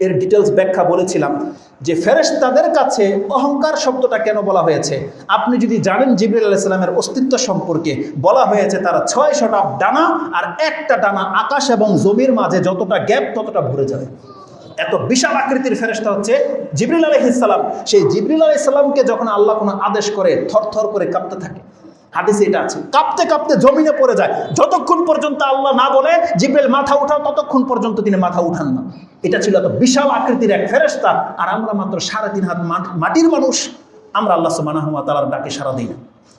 এর ডিটেলস ব্যাখ্যা বলেছিলাম যে ফেরেশতাদের কাছে অহংকার শব্দটা কেন বলা হয়েছে? আপনি যদি জানেন জিবরিল আলাইসালামের অস্তিত্ব সম্পর্কে, বলা হয়েছে তারা ছয়শটা ডানা আর একটা ডানা আকাশ এবং জমির মাঝে যতটা গ্যাপ ততটা ভরে যাবে এত বিশাল আকৃতির ফেরেশতা হচ্ছে জিবরিল আলহিসাল্লাম সেই জিবরিল আলাইসাল্লামকে যখন আল্লাহ কোনো আদেশ করে, থরথর করে কাঁপতে থাকে হাদিসে এটা আছে। কাঁপতে কাঁপতে জমিনে পড়ে যায়। যতক্ষণ পর্যন্ত আল্লাহ না বলে, জিব্রেল মাথা উঠাও, ততক্ষণ পর্যন্ত তিনি মাথা উঠান না। এটা ছিল এত বিশাল আকৃতির এক ফেরেস্তা আর আমরা মাত্র সাড়ে তিন হাত মাট- মাটির মানুষ। আমরা আল্লাহ সুবাহ তালার ডাকে সারা দিই না।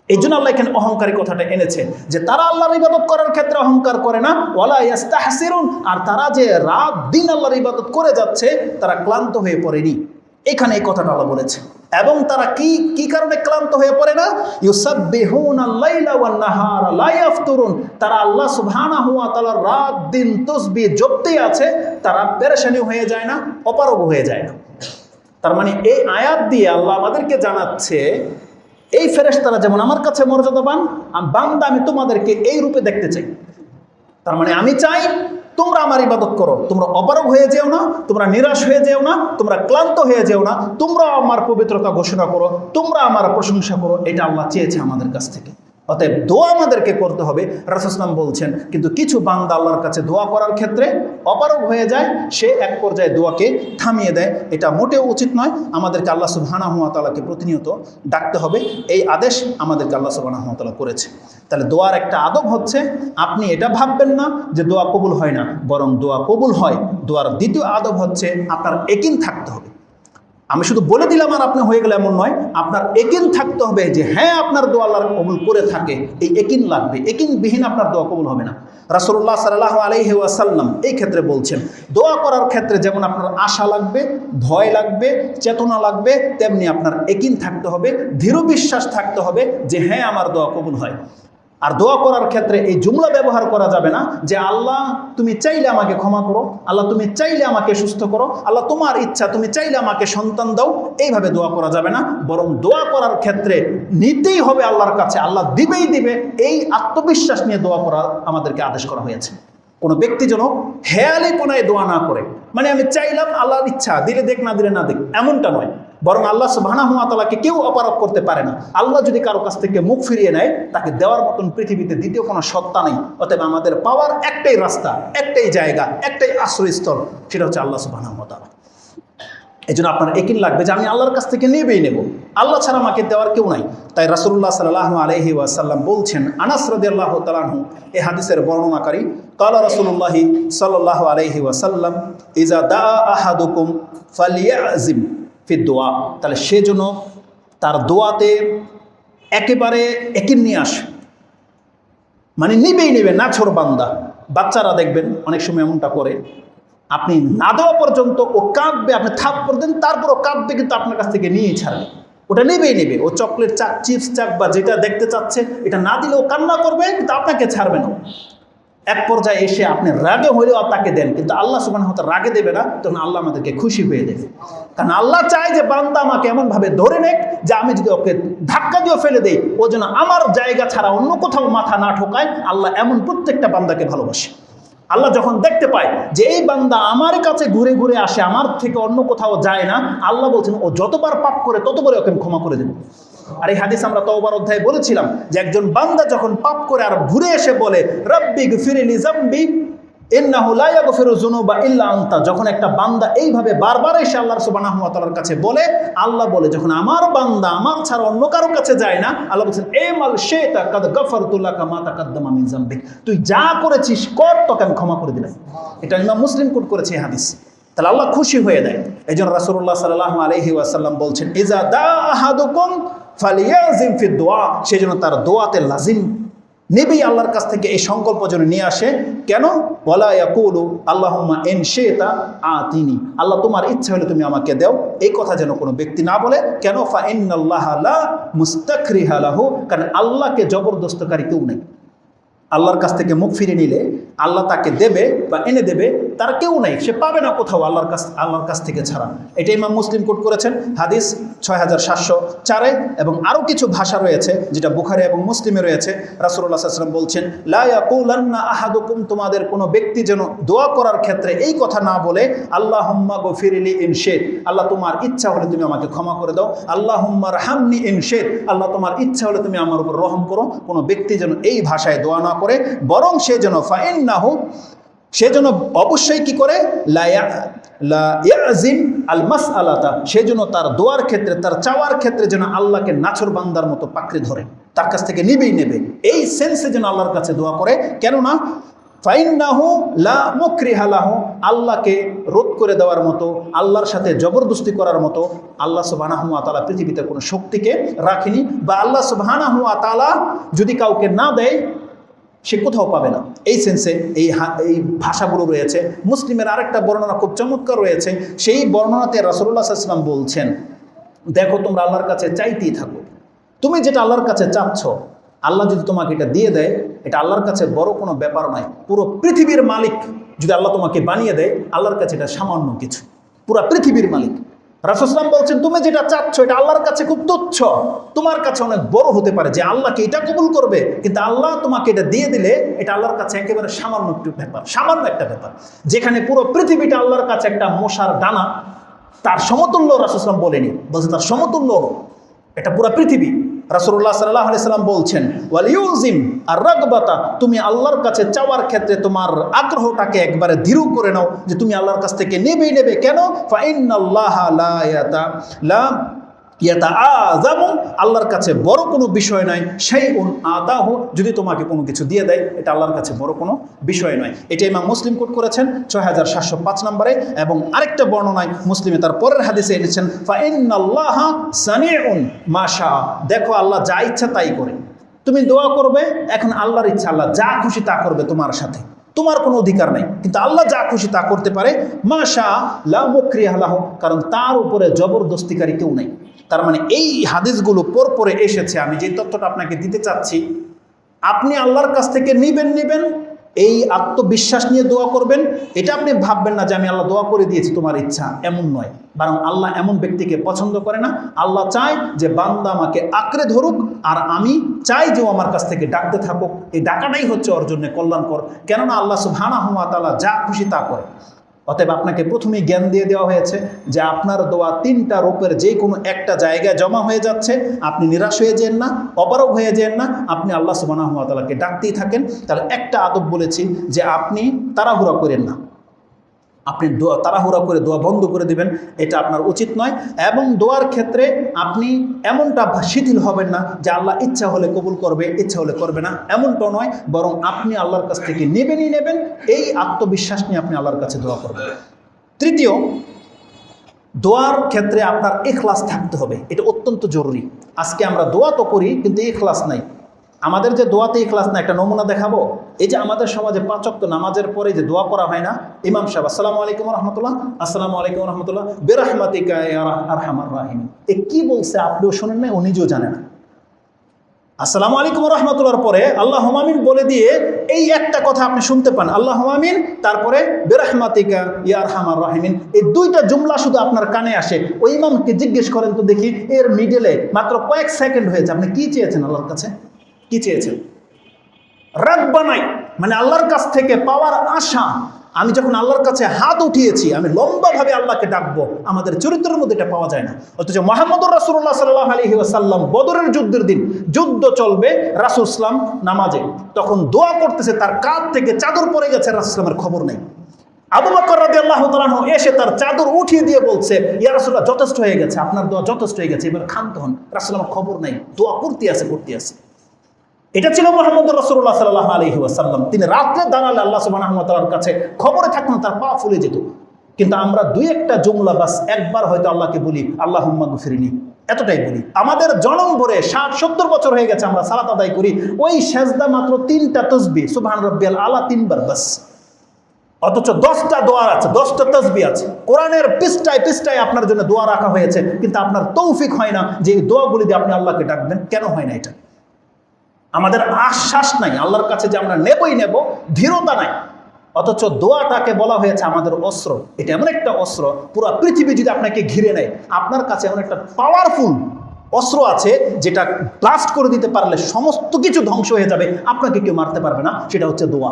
এই জন্য আল্লাহ এখানে অহংকারী কথাটা এনেছে যে, তারা আল্লাহর ইবাদত করার ক্ষেত্রে অহংকার করে না। ওয়ালা ইয়াস্তাহসিরুন। আর তারা যে রাত দিন আল্লাহর ইবাদত করে যাচ্ছে, তারা ক্লান্ত হয়ে পড়েনি। এখানে এই কথাটা আল্লাহ বলেছে। এবং তারা কি কি কারণে ক্লান্ত হয়ে পড়ে না? ইউসাব্বিহুনা আল-লাইলা ওয়ান-নাহারা লা ইয়াফতুরুন। তারা আল্লাহ সুবহানাহু ওয়া তাআলার রাত, দিন তসবিহ জপতেই আছে, তারা পেরেশানি হয়ে যায় না, অপারগ হয়ে যায় না। তার মানে এই আয়াত দিয়ে আল্লাহ আমাদেরকে জানাচ্ছে, এই ফেরেশতারা যেমন আমার কাছে মর্যাদাবান বান্দা আমি তোমাদেরকে এই রূপে দেখতে চাই। তার মানে আমি চাই তোমরা আমার ইবাদত করো। তোমরা অপারগ হয়ে যেও না, তোমরা নিরাশ হয়ে যেও না, তোমরা ক্লান্ত হয়ে যেও না, তোমরা আমার পবিত্রতা ঘোষণা করো, তোমরা আমার প্রশংসা করো, এটা আল্লাহ চেয়েছে আমাদের কাছ থেকে। অতএব দোয়া আমাদেরকে করতে হবে। রাসুসলাম বলছেন, কিন্তু কিছু বান্দা আল্লাহর কাছে দোয়া করার ক্ষেত্রে অপারগ হয়ে যায়, সে এক পর্যায়ে দোয়াকে থামিয়ে দেয়। এটা মোটেও উচিত নয়। আমাদেরকে আল্লাহ সুবহানা হুয়া তালাকে প্রতিনিয়ত ডাকতে হবে। এই আদেশ আমাদেরকে আল্লাহ সুবহানা হুয়া তালা করেছে। তাহলে দোয়ার একটা আদব হচ্ছে, আপনি এটা ভাববেন না যে দোয়া কবুল হয় না, বরং দোয়া কবুল হয়। দোয়ার দ্বিতীয় আদব হচ্ছে আপনার একিন থাকতে হবে। আমি শুধু বলে দিলাম আর আপনি হয়ে গেলে এমন নয়, আপনার একিন থাকতে হবে যে হ্যাঁ আপনার দোয়া আল্লাহ কবুল করে থাকে, এই একিন লাগবে, একিনবিহীন আপনার দোয়া কবুল হবে না। রাসুল্লাহ সাল্লাহ আলহি ওয়াসাল্লাম এই ক্ষেত্রে বলছেন, দোয়া করার ক্ষেত্রে যেমন আপনার আশা লাগবে, ভয় লাগবে, চেতনা লাগবে, তেমনি আপনার একিন থাকতে হবে, দৃঢ় বিশ্বাস থাকতে হবে যে হ্যাঁ আমার দোয়া কবুল হয়। আর দোয়া করার ক্ষেত্রে এই জুমলা ব্যবহার করা যাবে না যে, আল্লাহ, তুমি চাইলে আমাকে ক্ষমা করো। আল্লাহ, তুমি চাইলে আমাকে সুস্থ করো। আল্লাহ, তোমার ইচ্ছা, তুমি চাইলে আমাকে সন্তান দাও। এইভাবে দোয়া করা যাবে না, বরং দোয়া করার ক্ষেত্রে নিতেই হবে আল্লাহর কাছে। আল্লাহ দিবেই দিবে। এই আত্মবিশ্বাস নিয়ে দোয়া করা আমাদেরকে আদেশ করা হয়েছে। কোনো ব্যক্তি যেন হেয়ালে কোনায় দোয়া না করে। মানে আমি চাইলাম আল্লাহর ইচ্ছা, দিলে দেখ, না দিলে না দেখ, এমনটা নয়। বরং আল্লাহ সুবাহানাহুয়াতালাকে কেউ অপারক করতে পারে না। আল্লাহ যদি কারও কাছ থেকে মুখ ফিরিয়ে নেয়, তাকে দেওয়ার মতন পৃথিবীতে দ্বিতীয় কোনো সত্তা নেই। অতএব আমাদের পাওয়ার একটাই রাস্তা, একটাই জায়গা, একটাই আশ্রয়স্থল, সেটা হচ্ছে আল্লাহ সুবাহানাহুয়াতালা এই জন্য আপনার একিন লাগবে যে আমি আল্লাহর কাছ থেকে নেবেই নেব। আল্লাহ ছাড়া আমাকে দেওয়ার কেউ নাই। তাই রাসুল্লাহ সাল্লাহ আলহি ওয়াসাল্লাম বলছেন, আনাস রদি আল্লাহ তালাহু এ হাদিসের বর্ণনাকারী, কালা রসুল্লাহি সাল্লাহ আলহি ওয়াসাল্লাম ইজা দা আহাদুকুম ফালিয়া আজিম ফি দোয়া। তাহলে সে যেন তার দোয়াতে একেবারে একিন নিয়ে আসে মানে নিবেই নেবে, না ছোট বান্দা। বাচ্চারা দেখবেন অনেক সময় এমনটা করে, আপনি না দেওয়া পর্যন্ত ও কাঁদবে, আপনি থাপ দেন, তারপরও কাঁদবে কিন্তু আপনার কাছ থেকে নিয়েই ছাড়বে। ওটা নেবেই নেবে। ও চকলেট চাক চিপস চাক বা যেটা দেখতে চাচ্ছে, এটা না দিলে ও কান্না করবে, কিন্তু আপনাকে ছাড়বে না। এক পর্যায়ে এসে আপনি রাগে হইলেও তাকে দেন, কিন্তু আল্লাহ সুবান হয়তো রাগে দেবে না, তখন আল্লাহ আমাদেরকে খুশি হয়ে দেবে। কারণ আল্লাহ চায় যে বান্দা আমাকে এমনভাবে ধরে নেক যে আমি যদি ওকে ধাক্কা দিয়ে ফেলে দেই, ও যেন আমার জায়গা ছাড়া অন্য কোথাও মাথা না ঠোকায়, আল্লাহ এমন প্রত্যেকটা বান্দাকে ভালোবাসে। আল্লাহ যখন দেখতে পায় যে এই বান্দা আমার কাছে ঘুরে ঘুরে আসে, আমার থেকে অন্য কোথাও যায় না, আল্লাহ বলছেন, ও যতবার পাপ করে ততবারই ওকে ক্ষমা করে দেবো। আর এই হাদিস আমরা তওবার অধ্যায়ে বলেছিলাম যে একজন বান্দা যখন পাপ করে আর ঘুরে এসে বলে, রব্বি ফিরিলি জাম্বি যখন একটা বান্দা এইভাবে বারবার এসে ওয়া তাআলার কাছে বলে, আল্লাহ বলে, যখন আমার বান্দা আমার ছাড়া অন্য কাছে যায় না, আল্লাহ বলছেন তুই যা করেছিস কর, তোকে আমি ক্ষমা করে দিলাম। এটা ইমাম মুসলিম কোট করেছে হাদিস। তাহলে আল্লাহ খুশি হয়ে দেয়। এই জন্য রাসূলুল্লাহ সাল্লাল্লাহু আলাইহি ওয়াসাল্লাম বলছেন ফালিয়াজিম ফি দোয়া সেজন্য তার দোয়াতে লাজিম। নেবেই আল্লাহর কাছ থেকে এই সংকল্প যেন নিয়ে আসে। কেন? বলা ইয়াকুলু, আল্লাহুম্মা এন শেতা আতিনি। আল্লাহ, তোমার ইচ্ছা হলে তুমি আমাকে দাও। এই কথা যেন কোনো ব্যক্তি না বলে। কেন? ফা ইন্নাল্লাহ লা মুস্তাকরিহা লাহু। কারণ আল্লাহকে জবরদস্তকারী কেউ নেই। আল্লাহর কাছ থেকে মুখ ফিরে নিলে আল্লাহ তাকে দেবে বা এনে দেবে, তার কেউ নাই, সে পাবে না কোথাও আল্লাহর কাছ আল্লাহর কাছ থেকে ছাড়া। এটা ইমাম মুসলিম কোট করেছেন, হাদিস ছয় হাজার সাতশো চারে এবং আরও কিছু ভাষা রয়েছে, যেটা বুখারি এবং মুসলিমে রয়েছে। রাসুল্লাহ সাল্লাম বলছেন লায়াকুলান্না আহাদুকুম তোমাদের কোনো ব্যক্তি যেন দোয়া করার ক্ষেত্রে এই কথা না বলে আল্লাহ হুম্মা গফিরিলি ইনশেদ আল্লাহ, তোমার ইচ্ছা হলে তুমি আমাকে ক্ষমা করে দাও আল্লাহ হুম্মার হামনি ইনশেদ আল্লাহ, তোমার ইচ্ছা হলে তুমি আমার উপর রহম করো কোনো ব্যক্তি যেন এই ভাষায় দোয়া না করে, বরং সে যেন ফাইন না হোক সে যেন অবশ্যই কি করে? লাজিম আল মাস আলাতা সে যেন তার দোয়ার ক্ষেত্রে, তার চাওয়ার ক্ষেত্রে যেন আল্লাহকে নাছর বান্দার মতো পাকড়ে ধরে। তার কাছ থেকে নিবেই নেবে। এই সেন্সে যেন আল্লাহর কাছে দোয়া করে। কেননা, ফাইন্নাহু লা মুকরিহালাহ আল্লাহকে রোধ করে দেওয়ার মতো, আল্লাহর সাথে জবরদস্তি করার মতো, আল্লাহ সুবহানাহু ওয়া তাআলা পৃথিবীতে কোনো শক্তিকে রাখেনি। বা আল্লাহ সুবহানাহু ওয়া তাআলা যদি কাউকে না দেয় সে কোথাও পাবে না। এই সেন্সে এই এই ভাষাগুলো রয়েছে। মুসলিমের আরেকটা বর্ণনা খুব চমৎকার রয়েছে। সেই বর্ণনাতে রাসুল্লাহ সাল্লাম বলছেন, দেখো, তোমরা আল্লাহর কাছে চাইতেই থাকো। তুমি যেটা আল্লাহর কাছে চাচ্ছ, আল্লাহ যদি তোমাকে এটা দিয়ে দেয়, এটা আল্লাহর কাছে বড় কোনো ব্যাপার নয়। পুরো পৃথিবীর মালিক যদি আল্লাহ তোমাকে বানিয়ে দেয়, আল্লাহর কাছে এটা সামান্য কিছু। পুরো পৃথিবীর মালিক। রাসুসলাম বলছেন, তুমি যেটা চাচ্ছ, এটা আল্লাহর কাছে খুব তুচ্ছ। তোমার কাছে অনেক বড় হতে পারে যে আল্লাহকে এটা কবুল করবে, কিন্তু আল্লাহ তোমাকে এটা দিয়ে দিলে এটা আল্লাহর কাছে একেবারে সামান্য একটু ব্যাপার, সামান্য একটা ব্যাপার। যেখানে পুরো পৃথিবীটা আল্লাহর কাছে একটা মশার দানা, তার সমতুল্য রাসুসলাম বলেনি। বলছে, তার সমতুল্য এটা পুরো পৃথিবী। রাসুল্লাহ সাল্লাহ আলাইসাল্লাম বলছেন ওয়ালিউজিম আর রগবাতা তুমি আল্লাহর কাছে চাওয়ার ক্ষেত্রে তোমার আগ্রহটাকে একবারে ধীরু করে নাও যে তুমি আল্লাহর কাছ থেকে নেবেই নেবে। কেন? ফাইনাল্লাহ লা ইয়াতা আজামু আল্লাহর কাছে বড় কোনো বিষয় নয় সেই উন আদাহ যদি তোমাকে কোনো কিছু দিয়ে দেয়, এটা আল্লাহর কাছে বড় কোনো বিষয় নয়। এটা ইমাম মুসলিম কোট করেছেন ছয় হাজার সাতশো পাঁচ নম্বরে, এবং আরেকটা বর্ণনায় মুসলিমে তার পরের হাদিসে এনেছেন ফাইনাল্লাহ সানিউন মাশা দেখো, আল্লাহ যা ইচ্ছা তাই করে। তুমি দোয়া করবে, এখন আল্লাহর ইচ্ছা, আল্লাহ যা খুশি তা করবে তোমার সাথে। তোমার কোনো অধিকার নাই। কিন্তু আল্লাহ যা খুশি তা করতে পারে। মা শাহ লা মুক্রিয়াহ কারণ তার উপরে জবরদস্তিকারী কেউ নেই। তার মানে এই হাদিসগুলো পর পরে এসেছে। আমি যে তথ্যটা আপনাকে দিতে চাচ্ছি, আপনি আল্লাহর কাছ থেকে নিবেন নিবেন এই আত্মবিশ্বাস নিয়ে দোয়া করবেন। এটা আপনি ভাববেন না যে আমি আল্লাহ দোয়া করে দিয়েছি, তোমার ইচ্ছা। এমন নয়। বরং আল্লাহ এমন ব্যক্তিকে পছন্দ করে না। আল্লাহ চায় যে বান্দা আমাকে আঁকড়ে ধরুক, আর আমি চাই যে ও আমার কাছ থেকে ডাকতে থাকুক। এই ডাকাটাই হচ্ছে ওর কল্যাণকর। কেননা আল্লাহ সুহানা হুয়া তালা যা খুশি তা করে। অতএব আপনাকে প্রথমে জ্ঞান দিয়ে দেওয়া হয়েছে যে আপনার দোয়া তিনটা রূপের যে কোনো একটা জায়গায় জমা হয়ে যাচ্ছে, আপনি নিরাশ হয়ে যেন না, অপারগ হয়ে যেন না, আপনি আল্লাহ সুবানাহতালাকে ডাকতেই থাকেন। তাহলে একটা আদব বলেছি যে আপনি তাড়াহুড়া করেন না। আপনি দোয়া, তাড়াহুড়া করে দোয়া বন্ধ করে দিবেন, এটা আপনার উচিত নয়। এবং দোয়ার ক্ষেত্রে আপনি এমনটা শিথিল হবেন না যে আল্লাহ ইচ্ছা হলে কবুল করবে, ইচ্ছা হলে করবে না। এমনটা নয়, বরং আপনি আল্লাহর কাছ থেকে নেবেনই নেবেন, এই আত্মবিশ্বাস নিয়ে আপনি আল্লাহর কাছে দোয়া করবেন। তৃতীয়, দোয়ার ক্ষেত্রে আপনার এখলাস থাকতে হবে, এটা অত্যন্ত জরুরি। আজকে আমরা দোয়া তো করি, কিন্তু এখলাস নাই। আমাদের যে দোয়াতে ক্লাস না, একটা নমুনা দেখাবো। এই যে আমাদের সমাজে পাঁচক্ত নামাজের পরে যে দোয়া করা হয় না, ইমাম সাহেব, আসসালামু আলাইকুম রহমতুল্লাহ, আসসালামু আলাইকুম রহমতুল্লাহ, বেরহমাতিকা আরহামার রাহিম এ কি বলছে আপনিও শোনেন না ও নিজেও জানে না। আসসালামু আলাইকুম রহমতুল্লার পরে আল্লাহ হমামিন বলে দিয়ে এই একটা কথা আপনি শুনতে পান। আল্লাহ হমামিন তারপরে বেরহমাতিকা ইয়ার হামার রাহিমিন। এই দুইটা জুমলা শুধু আপনার কানে আসে। ওই ইমামকে জিজ্ঞেস করেন তো দেখি, এর মিডলে মাত্র কয়েক সেকেন্ড হয়েছে। আপনি কি চেয়েছেন আল্লাহর কাছে? কি চেয়েছেন? বানাই মানে আল্লাহর কাছ থেকে পাওয়ার আশা। আমি যখন আল্লাহর কাছে হাত উঠিয়েছি, আমি লম্বাভাবে আল্লাহকে ডাকবো। আমাদের চরিত্রের মধ্যে এটা পাওয়া যায় না। অথচ মোহাম্মদ রাসুল্লাহ সাল্লাহ আলহি আসাল্লাম বদরের যুদ্ধের দিন, যুদ্ধ চলবে রাসুল ইসলাম নামাজে। তখন দোয়া করতেছে, তার কাঁধ থেকে চাদর পরে গেছে, রাসুল ইসলামের খবর নেই। আবু বকর রাদি আল্লাহ তালাহ এসে তার চাদর উঠিয়ে দিয়ে বলছে, ইয়া রাসুল্লাহ যথেষ্ট হয়ে গেছে, আপনার দোয়া যথেষ্ট হয়ে গেছে, এবার ক্ষান্ত হন। রাসুল্লামের খবর নেই, দোয়া করতে আছে করতে আছে। এটা ছিল মোহাম্মদ রসুল্লাহ সাল্লাহ আলহি আসাল্লাম তিনি রাত্রে দাঁড়ালে আল্লাহ সুবাহর কাছে খবরে থাকলেন তার পা ফুলে যেত। কিন্তু আমরা দুই একটা জুমলা বাস একবার হয়তো আল্লাহকে বলি আল্লাহ গুফিরিনি এতটাই বলি। আমাদের জনম ভরে ষাট সত্তর বছর হয়ে গেছে, আমরা সালাত আদায় করি। ওই সেজদা মাত্র তিনটা তসবি সুবাহ রব্বিয়াল আল্লাহ তিনবার বাস। অথচ দশটা দোয়ার আছে, দশটা তসবি আছে। কোরআনের পৃষ্ঠায় পৃষ্ঠায় আপনার জন্য দোয়া রাখা হয়েছে, কিন্তু আপনার তৌফিক হয় না যে দোয়াগুলি দিয়ে আপনি আল্লাহকে ডাকবেন। কেন হয় না এটা? আমাদের আশ্বাস নাই, আল্লাহর কাছে যে আমরা নেবই নেব, ধীরতা নাই। অথচ দোয়াটাকে বলা হয়েছে আমাদের অস্ত্র। এটা এমন একটা অস্ত্র, পুরো পৃথিবী যদি আপনাকে ঘিরে নেয়, আপনার কাছে এমন একটা পাওয়ারফুল অস্ত্র আছে যেটা ব্লাস্ট করে দিতে পারলে সমস্ত কিছু ধ্বংস হয়ে যাবে, আপনাকে কেউ মারতে পারবে না, সেটা হচ্ছে দোয়া।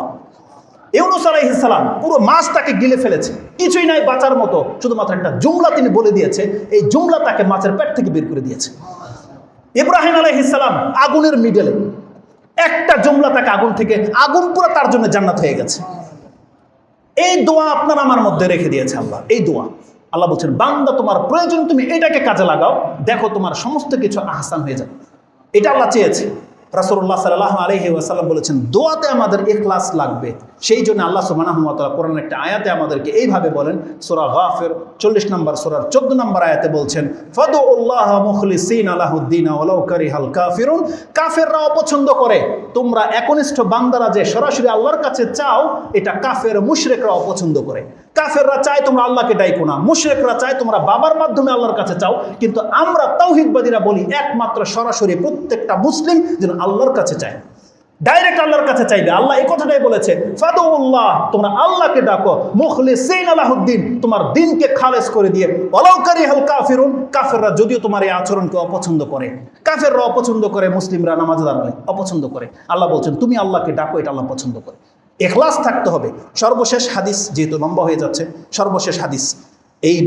ইউনুস আলাইহিসালাম পুরো মাছটাকে গিলে ফেলেছে, কিছুই নাই বাঁচার মতো, শুধুমাত্র একটা জুমলা তিনি বলে দিয়েছে, এই জুমলা তাকে মাছের পেট থেকে বের করে দিয়েছে। ইব্রাহিম আলাইহিসালাম আগুনের মিডলে একটা জমলা তাকে আগুন থেকে, আগুন পুরো তার জন্য জান্নাত হয়ে গেছে। এই দোয়া আপনার আমার মধ্যে রেখে দিয়েছে আল্লাহ, এই দোয়া। আল্লাহ বলছেন, বান্দা, তোমার প্রয়োজন, তুমি এটাকে কাজে লাগাও। দেখো, তোমার সমস্ত কিছু আহসান হয়ে যাবে। এটা আল্লাহ চেয়েছে। রাসুল্লাহ সাল্লাহ আলহি ওয়াসাল্লাম বলেছেন, দোয়াতে আমাদের এখলাস লাগবে। সেই জন্য আল্লাহ সুবানাহমতাল্লাহ কোরআন একটা আয়াতে আমাদেরকে এইভাবে বলেন, সোরা গাফের চল্লিশ নম্বর, সোরার চোদ্দ নম্বর আয়াতে বলছেন ফদো উল্লাহ মুখলিসিন আলাহুদ্দিন আলাউকারি হাল কাফিরুন। কাফেররা অপছন্দ করে। তোমরা একনিষ্ঠ বান্দারা যে সরাসরি আল্লাহর কাছে চাও, এটা কাফের মুশরেকরা অপছন্দ করে। কাফেররা চায় তোমরা আল্লাহকে ডাইকো না। মুশরেকরা চায় তোমরা বাবার মাধ্যমে আল্লাহর কাছে চাও। কিন্তু আমরা তাওহিদবাদীরা বলি, একমাত্র সরাসরি প্রত্যেকটা মুসলিম যেন আল্লাহর কাছে চায়। ডাইরেক্ট আল্লাহর কাছে চাইবে। আল্লাহ এই কথাটাই বলেছে ফাদুল্লাহ তোমরা আল্লাহকে ডাকো মুখলে সেইন আলাহুদ্দিন, তোমার দিনকে খালেজ করে দিয়ে অলৌকারি হাল কাফিরুন, কাফেররা যদিও তোমার এই আচরণকে অপছন্দ করে। কাফেররা অপছন্দ করে, মুসলিমরা নামাজ দাঁড়ায় অপছন্দ করে। আল্লাহ বলছেন, তুমি আল্লাহকে ডাকো, এটা আল্লাহ পছন্দ করে। এখলাস থাকতে হবে। সর্বশেষ হাদিস যেহেতু লম্বা হয়ে যাচ্ছে, সর্বশেষ হাদিস এই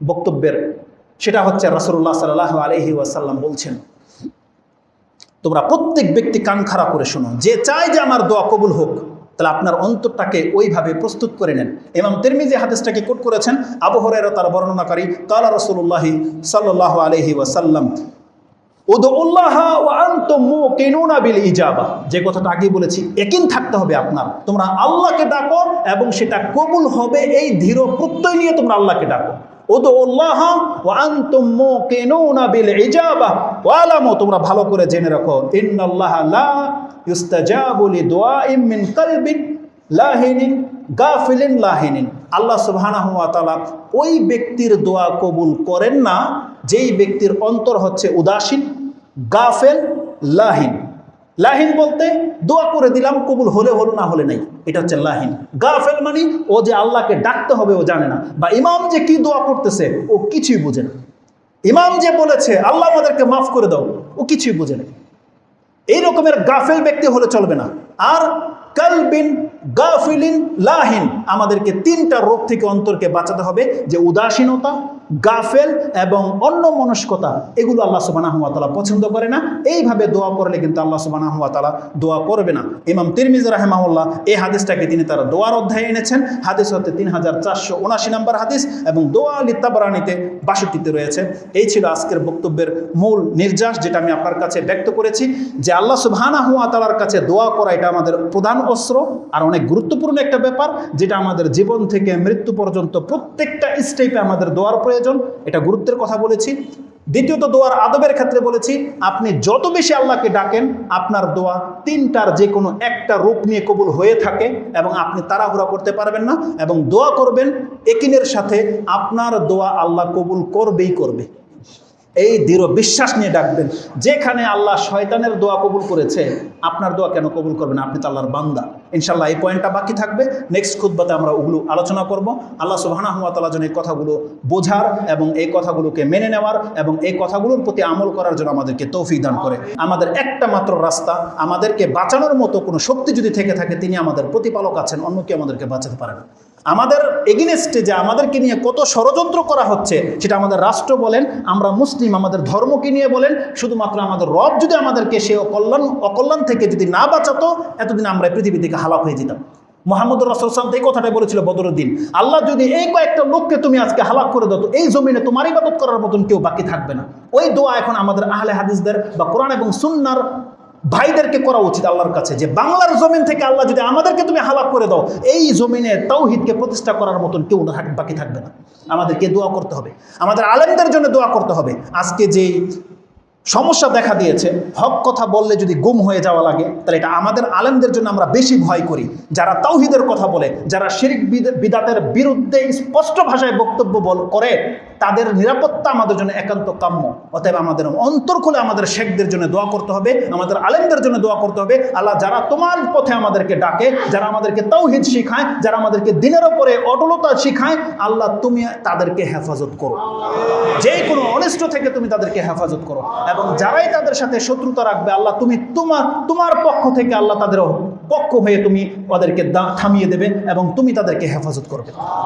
বক্তব্যের, সেটা হচ্ছে রাসুল্লাহ সাল্লাহ আলহি ওয়াসাল্লাম বলছেন তোমরা প্রত্যেক ব্যক্তি কান খাড়া করে শোনো। যে চায় যে আমার দোয়া কবুল হোক, তাহলে আপনার অন্তরটাকে ওইভাবে প্রস্তুত করে নেন। এবং এমাম তেরমিজি হাদিসটাকে কোট করেছেন আবহরের তার বর্ণনাকারী, কালা রসুল্লাহি সাল্লাহ আলহি ওয়াসাল্লাম যে কথাটা আগে বলেছি, একিন থাকতে হবে আপনার। তোমরা আল্লাহকে ডাকো এবং সেটা কবুল হবে এই ধীর প্রত্যয় নিয়ে তোমরা আল্লাহকে ডাকো। উদুল্লাহ ওয়া ওয়ালামু, তোমরা ভালো করে জেনে রাখো, ইন্নাল্লাহ লা ইউস্তাজাবু লিদুআইম মিন কলবিন লাহিনিন, গাফিলিন লাহিনিন। আল্লাহ সুবহানাহু ওয়া তাআলা ওই ব্যক্তির দোয়া কবুল করেন না, যেই ব্যক্তির অন্তর হচ্ছে উদাসীন, গাফেল, লাহিন। লাহিন বলতে দোয়া করে দিলাম, কবুল হলে হলো না হলে নাই। এটা হচ্ছে লাহিন। গাফেল মানে ও যে আল্লাহকে ডাকতে হবে ও জানে না, বা ইমাম যে কি দোয়া করতেছে ও কিছুই বোঝে না। ইমাম যে বলেছে, আল্লাহ আমাদেরকে মাফ করে দাও, ও কিছুই বুঝে না। এই রকমের গাফেল ব্যক্তি হলে চলবে না। আর কালবিন গাফিলিন লাহিন। আমাদেরকে তিনটা রোগ থেকে অন্তরকে বাঁচাতে হবে, যে উদাসীনতা, গাফেল এবং অন্য মনস্কতা। এগুলো আল্লাহ সুবানাহ তালা পছন্দ করে না। এইভাবে দোয়া করলে কিন্তু আল্লাহ সুবানাহ তালা দোয়া করবে না। ইমাম তিরমিজ রাহেমাউল্লাহ এই হাদিসটাকে তিনি তারা দোয়ার অধ্যায়ে এনেছেন। হাদিস হতে তিন হাজার চারশো উনাশি নম্বর হাদিস এবং দোয়া আলী তাবরানিতে বাষট্টিতে রয়েছে। এই ছিল আজকের বক্তব্যের মূল নির্যাস যেটা আমি আপনার কাছে ব্যক্ত করেছি, যে আল্লাহ সুবহানাহু ওয়া তাআলার কাছে দোয়া করা এটা আমাদের প্রধান অস্ত্র আর অনেক গুরুত্বপূর্ণ একটা ব্যাপার, যেটা আমাদের জীবন থেকে মৃত্যু পর্যন্ত প্রত্যেকটা স্টেপে আমাদের দোয়ার প্রয়োজন, এটা গুরুত্বের কথা বলেছি। দ্বিতীয়ত, দোয়ার আদবের ক্ষেত্রে বলেছি, আপনি যত বেশি আল্লাহকে ডাকেন, আপনার দোয়া তিনটার যে কোনো একটা রূপ নিয়ে কবুল হয়ে থাকে এবং আপনি তাড়াহুড়া করতে পারবেন না এবং দোয়া করবেন, একিনের সাথে আপনার দোয়া আল্লাহ কবুল করবেই করবে। এই দৃঢ় বিশ্বাস নিয়ে ডাকবেন। যেখানে আল্লাহ শয়তানের দোয়া কবুল করেছে, আপনার দোয়া কেন কবুল করবেন? আপনি তো আল্লাহর বান্দা। ইনশাল্লাহ এই পয়েন্টটা বাকি থাকবে। নেক্সট খুদ্বাতে আমরা ওগুলো আলোচনা করব। আল্লাহ সুবাহানা হুয়া তালা যেন এই কথাগুলো বোঝার এবং এই কথাগুলোকে মেনে নেওয়ার এবং এই কথাগুলোর প্রতি আমল করার জন্য আমাদেরকে তৌফিক দান করে। আমাদের একটা মাত্র রাস্তা, আমাদেরকে বাঁচানোর মতো কোনো শক্তি যদি থেকে থাকে, তিনি আমাদের প্রতিপালক আছেন, অন্য কেউ আমাদেরকে বাঁচাতে পারে না। আমাদের এগেনেস্টে যে আমাদেরকে নিয়ে কত ষড়যন্ত্র করা হচ্ছে, সেটা আমাদের রাষ্ট্র বলেন, আমরা মুসলিম আমাদের ধর্মকে নিয়ে বলেন, শুধুমাত্র আমাদের রব যদি আমাদেরকে সে অকল্যাণ অকল্যাণ থেকে যদি না বাঁচাতো, এতদিন আমরা পৃথিবী থেকে হালাক হয়ে যেতাম। মোহাম্মদ রসুলাম এই কথাটাই বলেছিল বদরুদ্দিন। আল্লাহ যদি এই কয়েকটা লোককে তুমি আজকে হালাক করে দাও এই জমিনে তোমার ইবাদত করার মতন কেউ বাকি থাকবে না। ওই দোয়া এখন আমাদের আহলে হাদিসদের বা কোরআন এবং সুন্নার ভাইদেরকে করা উচিত আল্লাহর কাছে যে বাংলার জমিন থেকে আল্লাহ যদি আমাদেরকে তুমি হালাক করে দাও, এই জমিনে তাওহিদকে প্রতিষ্ঠা করার মতন কেউ বাকি থাকবে না। আমাদেরকে দোয়া করতে হবে। আমাদের আলেমদের জন্য দোয়া করতে হবে। আজকে যে সমস্যা দেখা দিয়েছে। হক কথা বললে যদি গুম হয়ে যাওয়া লাগে, তাহলে এটা আমাদের আলেমদের জন্য আমরা বেশি ভয় করি। যারা তাওহিদের কথা বলে, যারা শিরিক বিদাতের বিরুদ্ধে স্পষ্ট ভাষায় বক্তব্য বল করে, তাদের নিরাপত্তা আমাদের জন্য একান্ত কাম্য। অতএব আমাদের অন্তর খুলে আমাদের শেখদের জন্য দোয়া করতে হবে, আমাদের আলেমদের জন্য দোয়া করতে হবে। আল্লাহ যারা তোমার পথে আমাদেরকে ডাকে, যারা আমাদেরকে তাওহিদ শিখায়, যারা আমাদেরকে দিনের ওপরে অটলতা শিখায়, আল্লাহ তুমি তাদেরকে হেফাজত করো। যে কোনো অনিষ্ট থেকে তুমি তাদেরকে হেফাজত করো। এবং যারাই তাদের সাথে শত্রুতা রাখবে, আল্লাহ তুমি তোমার তোমার পক্ষ থেকে আল্লাহ তাদের পক্ষ হয়ে তুমি ওদেরকে থামিয়ে দেবে এবং তুমি তাদেরকে হেফাজত করবে।